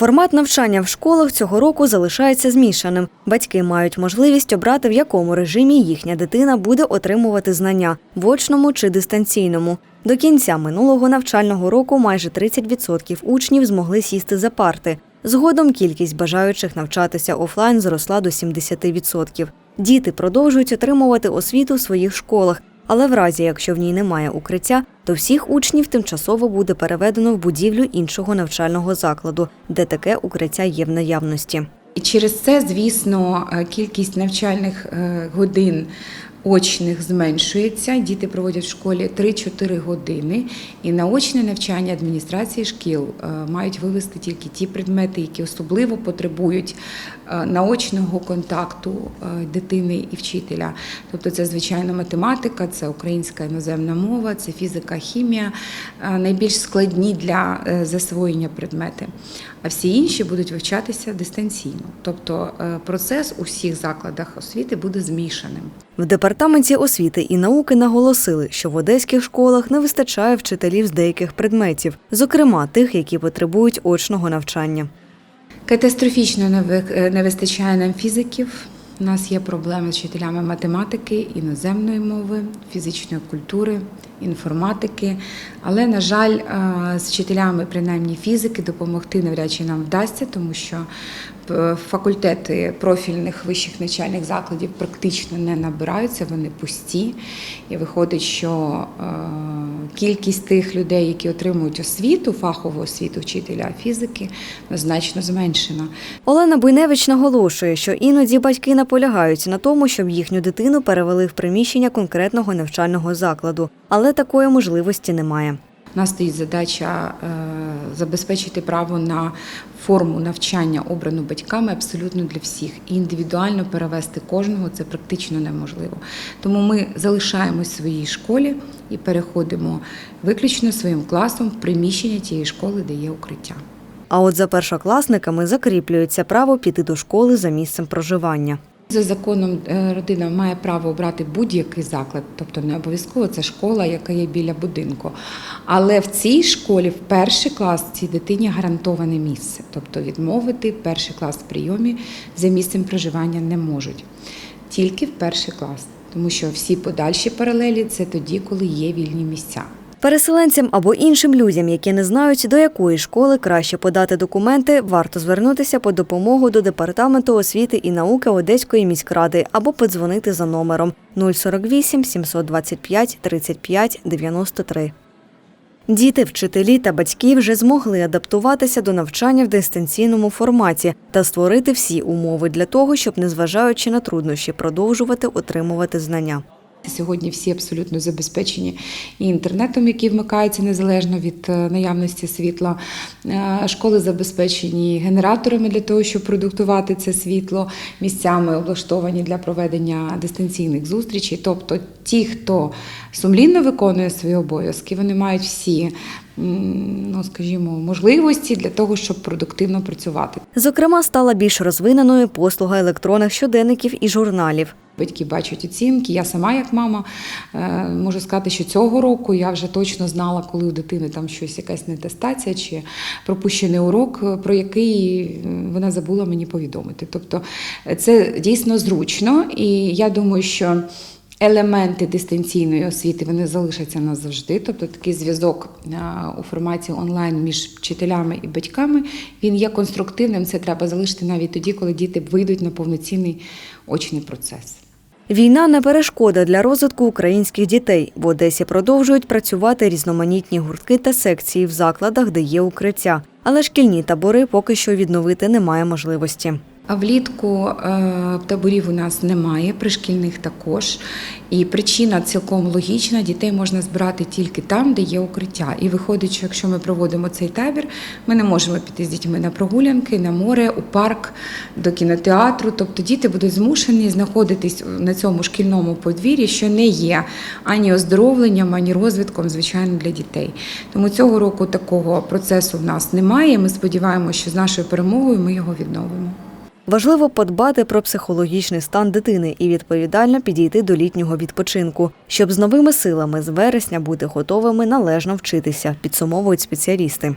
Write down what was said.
Формат навчання в школах цього року залишається змішаним. Батьки мають можливість обрати, в якому режимі їхня дитина буде отримувати знання в очному чи дистанційному. До кінця минулого навчального року майже 30% учнів змогли сісти за парти. Згодом кількість бажаючих навчатися офлайн зросла до 70%. Діти продовжують отримувати освіту в своїх школах, але в разі, якщо в ній немає укриття, то всіх учнів тимчасово буде переведено в будівлю іншого навчального закладу, де таке укриття є в наявності. І через це, звісно, е, кількість навчальних е, годин очних зменшується. Діти проводять в школі 3-4 години. І на очне навчання адміністрації шкіл е, мають вивести тільки ті предмети, які особливо потребують е, наочного контакту е, дитини і вчителя. Тобто це, звичайно, математика, це українська іноземна мова, це фізика, хімія, найбільш складні для засвоєння предмети. А всі інші будуть вивчатися дистанційно. Тобто процес у всіх закладах освіти буде змішаним. В департаменті освіти і науки наголосили, що в одеських школах не вистачає вчителів з деяких предметів, зокрема тих, які потребують очного навчання. Катастрофічно не ви- не вистачає нам фізиків. У нас є проблеми з вчителями математики, іноземної мови, фізичної культури, інформатики. Але, на жаль, е, з вчителями, принаймні фізики, допомогти навряд чи нам вдасться, тому що е, факультети профільних вищих навчальних закладів практично не набираються, вони пусті. І виходить, що е, кількість тих людей, які отримують освіту, фахову освіту вчителя фізики, значно зменшена. Олена Буйневич наголошує, що іноді батьки наполягають на тому, щоб їхню дитину перевели в приміщення конкретного навчального закладу, але такої можливості немає. У нас стоїть задача е, забезпечити право на форму навчання, обрану батьками абсолютно для всіх. І індивідуально перевести кожного це практично неможливо. Тому ми залишаємось в своїй школі і переходимо виключно своїм класом в приміщення тієї школи, де є укриття. А от за першокласниками закріплюється право піти до школи за місцем проживання. За законом е, родина має право обрати будь-який заклад, тобто не обов'язково це школа, яка є біля будинку. Але в цій школі в перший клас цій дитині гарантоване місце, тобто відмовити перший клас в прийомі за місцем проживання не можуть. Тільки в перший клас, тому що всі подальші паралелі це тоді, коли є вільні місця. Переселенцям або іншим людям, які не знають, до якої школи краще подати документи, варто звернутися по допомогу до департаменту освіти і науки Одеської міськради або подзвонити за номером 048 725 35 93. Діти, вчителі та батьки вже змогли адаптуватися до навчання в дистанційному форматі та створити всі умови для того, щоб, незважаючи на труднощі, продовжувати отримувати знання. Сьогодні всі абсолютно забезпечені і інтернетом, який вмикається незалежно від е, наявності світла. Е, Школи забезпечені генераторами для того, щоб продуктувати це світло, місцями облаштовані для проведення дистанційних зустрічей. Тобто, ті, хто сумлінно виконує свої обов'язки, вони мають всі, ну скажімо, можливості для того, щоб продуктивно працювати. Зокрема, стала більш розвиненою послуга електронних щоденників і журналів. Батьки бачать оцінки. Я сама, як мама, е, можу сказати, що цього року я вже точно знала, коли у дитини там щось, якась нетестація чи пропущений урок, е, про який е, вона забула мені повідомити. Тобто це дійсно зручно, і я думаю, що. Елементи дистанційної освіти вони залишаться назавжди. Тобто такий зв'язок у форматі онлайн між вчителями і батьками він є конструктивним. Це треба залишити навіть тоді, коли діти вийдуть на повноцінний очний процес. Війна не перешкода для розвитку українських дітей. В Одесі продовжують працювати різноманітні гуртки та секції в закладах, де є укриття. Але шкільні табори поки що відновити немає можливості. А влітку е, таборів у нас немає, пришкільних також. І причина цілком логічна: дітей можна збирати тільки там, де є укриття. І виходить, що якщо ми проводимо цей табір, ми не можемо піти з дітьми на прогулянки, на море, у парк, до кінотеатру. Тобто діти будуть змушені знаходитись на цьому шкільному подвір'ї, що не є ані оздоровленням, ані розвитком, звичайно, для дітей. Тому цього року такого процесу в нас немає. Ми сподіваємося, що з нашою перемогою ми його відновимо. Важливо подбати про психологічний стан дитини і відповідально підійти до літнього відпочинку, щоб з новими силами з вересня бути готовими належно вчитися, підсумовують спеціалісти.